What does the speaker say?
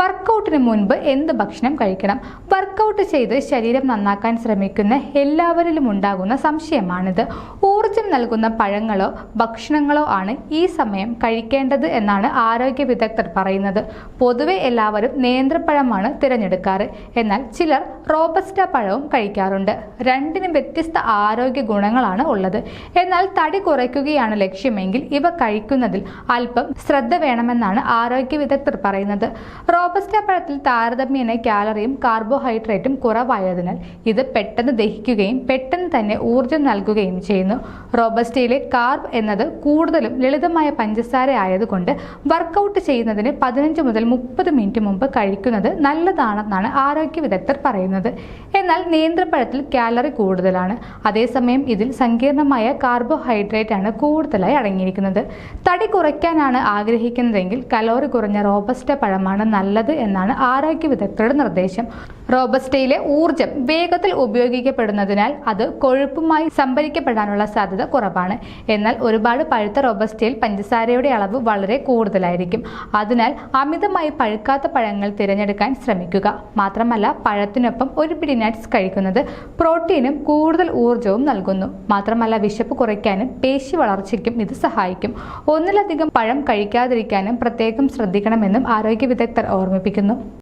വർക്കൗട്ടിന് മുൻപ് എന്ത് ഭക്ഷണം കഴിക്കണം? വർക്കൗട്ട് ചെയ്ത് ശരീരം നന്നാക്കാൻ ശ്രമിക്കുന്ന എല്ലാവരിലും ഉണ്ടാകുന്ന സംശയമാണിത്. ഊർജം നൽകുന്ന പഴങ്ങളോ ഭക്ഷണങ്ങളോ ആണ് ഈ സമയം കഴിക്കേണ്ടത് എന്നാണ് ആരോഗ്യ വിദഗ്ധർ പറയുന്നത്. പൊതുവെ എല്ലാവരും നേന്ത്രപ്പഴമാണ് തിരഞ്ഞെടുക്കാറ്. എന്നാൽ ചിലർ റോബസ്റ്റ പഴവും കഴിക്കാറുണ്ട്. രണ്ടിനും വ്യത്യസ്ത ആരോഗ്യ ഗുണങ്ങളാണ് ഉള്ളത്. എന്നാൽ തടി കുറയ്ക്കുകയാണ് ലക്ഷ്യമെങ്കിൽ ഇവ കഴിക്കുന്നതിൽ അല്പം ശ്രദ്ധ വേണമെന്നാണ് ആരോഗ്യ വിദഗ്ധർ പറയുന്നത്. റോബസ്റ്റ പഴത്തിൽ താരതമ്യേന കാലറിയും കാർബോഹൈഡ്രേറ്റും കുറവായതിനാൽ ഇത് പെട്ടെന്ന് ദഹിക്കുകയും പെട്ടെന്ന് തന്നെ ഊർജം നൽകുകയും ചെയ്യുന്നു. റോബസ്റ്റയിലെ കാർബ് എന്നത് കൂടുതലും ലളിതമായ പഞ്ചസാര ആയതുകൊണ്ട് വർക്കൗട്ട് ചെയ്യുന്നതിന് പതിനഞ്ച് മുതൽ മുപ്പത് മിനിറ്റ് മുമ്പ് കഴിക്കുന്നത് നല്ലതാണെന്നാണ് ആരോഗ്യ വിദഗ്ധർ പറയുന്നത്. എന്നാൽ നേന്ത്രപ്പഴത്തിൽ കാലറി കൂടുതലാണ്. അതേസമയം ഇതിൽ സങ്കീർണമായ കാർബോഹൈഡ്രേറ്റ് ആണ് കൂടുതലായി അടങ്ങിയിരിക്കുന്നത്. തടി കുറയ്ക്കാനാണ് ആഗ്രഹിക്കുന്നതെങ്കിൽ കലോറി കുറഞ്ഞ റോബസ്റ്റ പഴമാണ് നല്ലത് എന്നാണ് ആരോഗ്യ വിദഗ്ധരുടെ നിർദ്ദേശം. റോബസ്റ്റയിലെ ഊർജം വേഗത്തിൽ ഉപയോഗിക്കപ്പെടുന്നതിനാൽ അത് കൊഴുപ്പുമായി സംഭരിക്കപ്പെടാനുള്ള സാധ്യത കുറവാണ്. എന്നാൽ ഒരുപാട് പഴുത്ത റോബസ്റ്റയിൽ പഞ്ചസാരയുടെ അളവ് വളരെ കൂടുതലായിരിക്കും. അതിനാൽ അമിതമായി പഴുക്കാത്ത പഴങ്ങൾ തിരഞ്ഞെടുക്കാൻ ശ്രമിക്കുക. മാത്രമല്ല പഴത്തിനൊപ്പം ഒരു പിടി നട്ട്സ് കഴിക്കുന്നത് പ്രോട്ടീനും കൂടുതൽ ഊർജവും നൽകുന്നു. മാത്രമല്ല വിശപ്പ് കുറയ്ക്കാനും പേശി വളർച്ചയ്ക്കും ഇത് സഹായിക്കും. ഒന്നിലധികം പഴം കഴിക്കാതിരിക്കാനും പ്രത്യേകം ശ്രദ്ധിക്കണമെന്നും ആരോഗ്യ വിദഗ്ധർ ഓർമ്മിപ്പിക്കുന്നു.